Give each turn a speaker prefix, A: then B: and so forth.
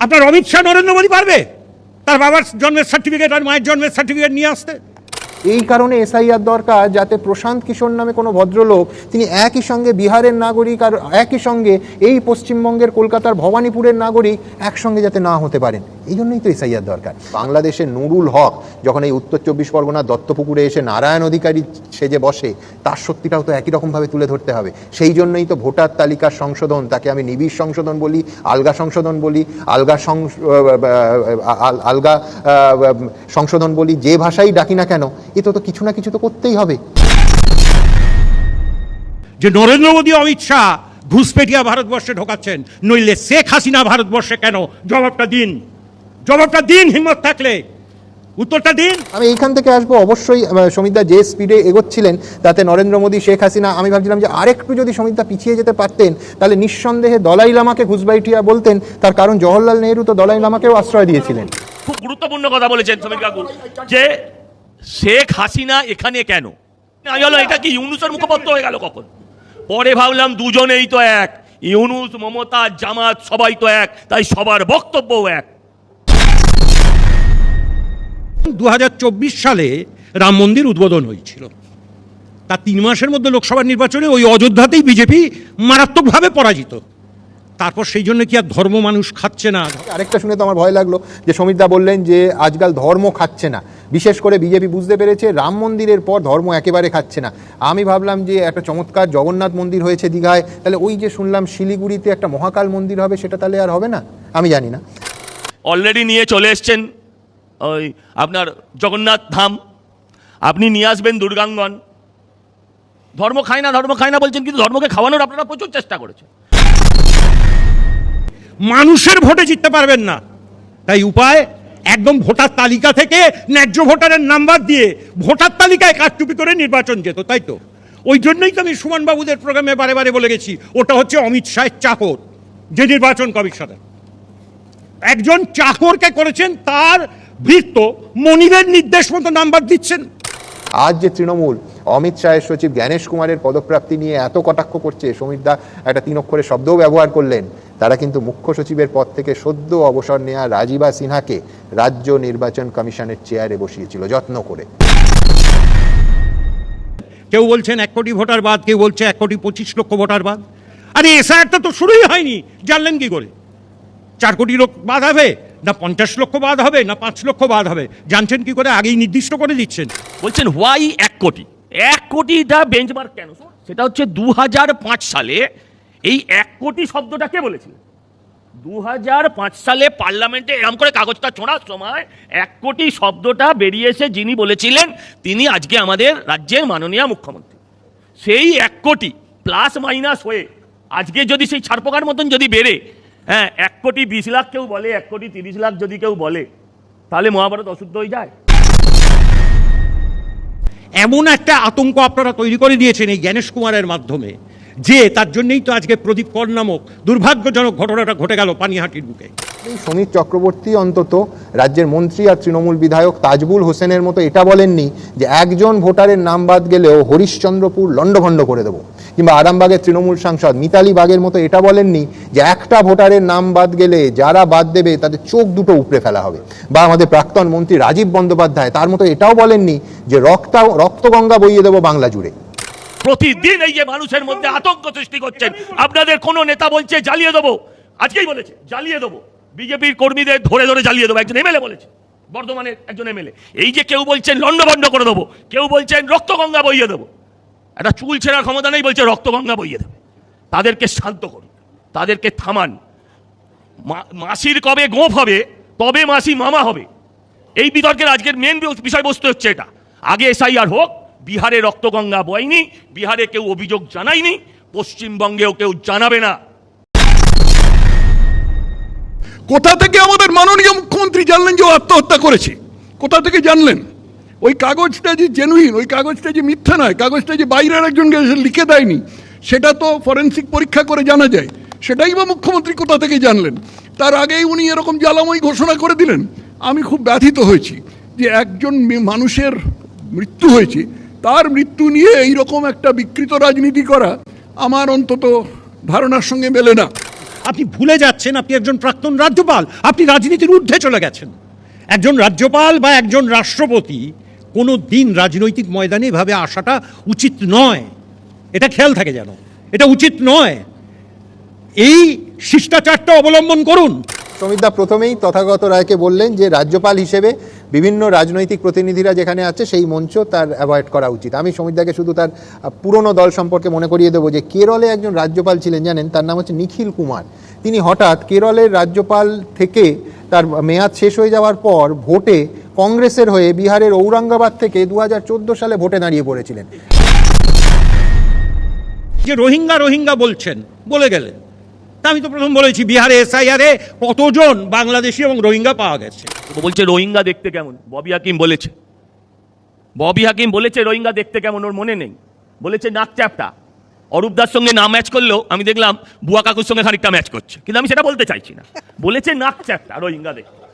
A: আপনার অমিত শাহ নরেন্দ্র মোদী পারবে? তার বাবার জন্মের সার্টিফিকেট আর মায়ের জন্মের সার্টিফিকেট নিয়ে আসতে?
B: এই কারণে এসআইআর দরকার যাতে প্রশান্ত কিশোর নামে কোনো ভদ্রলোক তিনি একই সঙ্গে বিহারের নাগরিক আর একই সঙ্গে এই পশ্চিমবঙ্গের কলকাতার ভবানীপুরের নাগরিক একসঙ্গে যাতে না হতে পারেন। এই জন্যই তো এসআইআর দরকার। বাংলাদেশের নুরুল হক যখন এই উত্তর চব্বিশ পরগনার দত্তপুকুরে এসে নারায়ণ অধিকারী সেজে বসে, তার সত্যিটাও তো একই রকমভাবে তুলে ধরতে হবে। সেই জন্যই তো ভোটার তালিকার সংশোধন, তাকে আমি নিবিড় সংশোধন বলি, আলগা সংশোধন বলি, আলগা আলগা সংশোধন বলি, যে ভাষাই ডাকি না কেন, এ তো তো কিছু না কিছু তো করতেই হবে।
A: যে নরেন্দ্র মোদী অমিত শাহ ঘুষপেটিয়া ভারতবর্ষে ঢোকাচ্ছেন, নইলে শেখ হাসিনা ভারতবর্ষে কেন? জবাবটা দিন। জবাবটা দিন হিম্মত থাকলে। উত্তরটা দিন।
B: আমি এইখান থেকে আসব। অবশ্যই আহ, সমিতদা যে স্পিডে এগোচ্ছিলেন তাতে নরেন্দ্র মোদী শেখ হাসিনা আমি ভাবছিলাম যে আরেকটু যদি সমিতদা পিছিয়ে যেতে পারতেন তাহলে নিঃসন্দেহে দলাই লামাকে ঘুষবাইটিয়া বলতেন তার কারণ জওহরলাল নেহরু তো দলাই লামাকেও আশ্রয় দিয়েছিলেন।
C: খুব গুরুত্বপূর্ণ কথা বলেছেন সমীর কাকু যে শেখ হাসিনা এখানে কেন? এটা কি ইউনুসের মুখপত্র হয়ে গেল কখন? পরে ভাবলাম দুজনেই তো এক। ইউনুস মমতা জামাত সবাই তো এক তাই সবার বক্তব্যও এক।
A: দু হাজার চব্বিশ সালে রাম মন্দির উদ্বোধন হয়েছিল। তার তিন মাসের মধ্যে লোকসভা নির্বাচনে ওই অযোধ্যাতেই বিজেপি মারাত্মকভাবে পরাজিত। তারপর সেই জন্য কি আর ধর্ম মানুষ খাচ্ছে না?
B: আরেকটা শুনে তো আমার ভয় লাগল যে সমিতদা বললেন যে আজকাল ধর্ম খাচ্ছে না। বিশেষ করে বিজেপি বুঝতে পেরেছে রাম মন্দিরের পর ধর্ম একেবারে খাচ্ছে না। আমি ভাবলাম যে একটা চমৎকার জগন্নাথ মন্দির হয়েছে দীঘায় তাহলে ওই যে শুনলাম শিলিগুড়িতে একটা মহাকাল মন্দির হবে সেটা তাহলে আর হবে না? আমি জানি না।
C: অলরেডি নিয়ে চলে এসছেন ওই আপনার জগন্নাথ ধাম। আপনি নিয়ে আসবেন দুর্গাঙ্গন। ধর্ম খায় না, ধর্ম খায় না বলছেন, কিন্তু ধর্মকে খাওয়ানোর আপনারা প্রচুর চেষ্টা করেছেন।
A: মানুষের ভোটে জিততে পারবেন না। তাই উপায়, একদম ভোটার তালিকা থেকে ন্যায্য ভোটারের নাম্বার দিয়ে ভোটার তালিকায় কারচুপি করে নির্বাচন যেত, তাই তো? ওই জন্যই তো আমি সুমনবাবুদের প্রোগ্রামে বারে বারে বলে গেছি, ওটা হচ্ছে অমিত শাহের চাকর, যে নির্বাচন কমিশনার। একজন চাকরকে করেছেন তার বৃত্ত মনিবের নির্দেশ মতো নাম্বার দিচ্ছেন।
B: আজ যে তৃণমূল অমিত শাহের সচিব জ্ঞানেশ কুমারের পদপ্রাপ্তি নিয়ে এত কটাক্ষ করছে সমীরদা একটা তিন অক্ষরের শব্দও ব্যবহার করলেন। তারা কিন্তু মুখ্য সচিবের পদ থেকে সদ্য অবসর নেয়া রাজীবা সিনহাকে রাজ্য নির্বাচন কমিশনের চেয়ারে বসিয়েছিল যত্ন করে।
A: কেউ বলছেন এক কোটি ভোটার বাদ কেউ বলছে এক কোটি পঁচিশ লক্ষ ভোটার বাদ। আরে এসআইআরটা তো শুরুই হয়নি জানলেন কি করে? চার কোটি লোক বাদ হবে? না পঞ্চাশ লক্ষ বাদ হবে, না পাঁচ লক্ষ বাদ হবে। জানছেন কি করে? আগেই নির্দিষ্ট করে দিচ্ছেন।
C: বলছেন হোয়াই এক কোটি? এক কোটিটা বেঞ্চমার্ক কেন? সেটা হচ্ছে দু হাজার পাঁচ সালে এই এক কোটি শব্দটা কে বলেছিল? দু সালে পার্লামেন্টে এরম করে কাগজটা ছোঁড়ার সময় এক কোটি শব্দটা বেরিয়ে এসে যিনি বলেছিলেন, তিনি আজকে আমাদের রাজ্যের মাননীয় মুখ্যমন্ত্রী। সেই এক কোটি প্লাস মাইনাস হয়ে আজকে যদি সেই ছাড়পোকার মতন যদি বেড়ে হ্যাঁ এক কোটি বিশ লাখ কেউ বলে এক কোটি তিরিশ লাখ যদি কেউ বলে তাহলে মহাভারত অশুদ্ধ হয়ে যায়।
A: এমন একটা আতঙ্ক আপনারা তৈরি করে দিয়েছেন এই জ্ঞানেশ কুমারের মাধ্যমে যে তার জন্যই তো আজকে প্রদীপ কর নামক দুর্ভাগ্যজনক ঘটনাটা ঘটে গেল পানিহাটির বুকে।
B: এই সমীর চক্রবর্তী অন্তত রাজ্যের মন্ত্রী আর তৃণমূল বিধায়ক তাজবুল হোসেনের মতো এটা বলেননি যে একজন ভোটারের নাম বাদ গেলেও হরিশ্চন্দ্রপুর লণ্ডভণ্ড করে দেবো। কিংবা আরামবাগের তৃণমূল সাংসদ মিতালি বাগের মতো এটা বলেননি যে একটা ভোটারের নাম বাদ গেলে যারা বাদ দেবে তাদের চোখ দুটো উপড়ে ফেলা হবে। বা আমাদের প্রাক্তন মন্ত্রী রাজীব বন্দ্যোপাধ্যায় তার মতো এটাও বলেননি যে রক্তা, রক্তগঙ্গা বইয়ে দেবো বাংলা জুড়ে।
C: প্রতিদিন এই যে মানুষের মধ্যে আতঙ্ক সৃষ্টি করছেন। আপনাদের কোন নেতা বলছে, জ্বালিয়ে দেবো। আজকেই বলেছে, জ্বালিয়ে দেবো। বিজেপির কর্মীদের ধরে ধরে জ্বালিয়ে দেবো। একজন এমএলএ বলেছে, বর্ধমানের একজন এমএলএ। এই যে কেউ বলছেন লন্ডভন্ড করে দেবো। কেউ বলছেন, রক্তগঙ্গা বইয়ে দেবো। একটা চুল ছেঁড়ার ক্ষমতা নেই বলছে, রক্তগঙ্গা বইয়ে দেবে। তাদেরকে শান্ত করুন, তাদেরকে থামান। মাসির কবে গোঁফ হবে, তবে মাসি মামা হবে। এই বিতর্কের আজকের মেন বিষয়বস্তু হচ্ছে এটা। আগে এসআইআর হোক, বিহারে রক্তগঙ্গা বয়নি বিহারে কেউ অভিযোগ জানায়নি, পশ্চিমবঙ্গেও কেউ জানাবে না।
D: কোথা থেকে আমাদের মাননীয় মুখ্যমন্ত্রী জানলেন যে আত্মহত্যা করেছে? কোথা থেকে জানলেন? ওই কাগজটা যে জেনুইন ওই কাগজটা যে মিথ্যা নয়, কাগজটা যে বাইরের একজনকে লিখে দেয়নি, সেটা তো ফরেন্সিক পরীক্ষা করে জানা যায়। সেটাই বা মুখ্যমন্ত্রী কোথা থেকে জানলেন? তার আগেই উনি এরকম জ্বালাময় ঘোষণা করে দিলেন। আমি খুব ব্যথিত হয়েছি যে একজন মানুষের মৃত্যু হয়েছে, তার মৃত্যু নিয়ে এই রকম একটা বিকৃত রাজনীতি করা আমার অন্তত ধারণার সঙ্গে মেলে না।
A: আপনি ভুলে যাচ্ছেন, আপনি একজন প্রাক্তন রাজ্যপাল, আপনি রাজনীতির ঊর্ধ্বে চলে গেছেন। একজন রাজ্যপাল বা একজন রাষ্ট্রপতি কোনো দিন রাজনৈতিক ময়দানে এভাবে আসাটা উচিত নয়। এটা খেয়াল থাকে যেন। এটা উচিত নয়। এই শিষ্টাচারটা অবলম্বন করুন।
B: সমিতদা প্রথমেই তথাগত রায়কে বললেন যে, রাজ্যপাল হিসেবে বিভিন্ন রাজনৈতিক প্রতিনিধিরা যেখানে আছে, সেই মঞ্চ তার অ্যাভয়েড করা উচিত। আমি সমিতদাকে শুধু তার পুরনো দল সম্পর্কে মনে করিয়ে দেবো যে, কেরলে একজন রাজ্যপাল ছিলেন, জানেন? তার নাম হচ্ছে নিখিল কুমার। তিনি হঠাৎ কেরলের রাজ্যপাল থেকে তার মেয়াদ শেষ হয়ে যাওয়ার পর ভোটে কংগ্রেসের হয়ে বিহারের ঔরঙ্গাবাদ থেকে দুহাজার চোদ্দ সালে ভোটে দাঁড়িয়ে পড়েছিলেন।
A: যে রোহিঙ্গা রোহিঙ্গা বলছেন বলে গেলেন। তা আমি তো প্রথম বলেছি বিহারে এসআইআরে কতজন বাংলাদেশি এবং রোহিঙ্গা পাওয়া গেছে?
C: তো বলছে রোহিঙ্গা দেখতে কেমন? ববি হাকিম বলেছে। ববি হাকিম বলেছে রোহিঙ্গা দেখতে কেমন ওর মনে নেই। বলেছে নাক চ্যাপটা। অরূপদার সঙ্গে না ম্যাচ করলেও আমি দেখলাম বুয়া কাকুর সঙ্গে খানিকটা ম্যাচ করছে। কিন্তু আমি সেটা বলতে চাইছি না। বলেছে নাক চ্যাপটা রোহিঙ্গা দেখতে।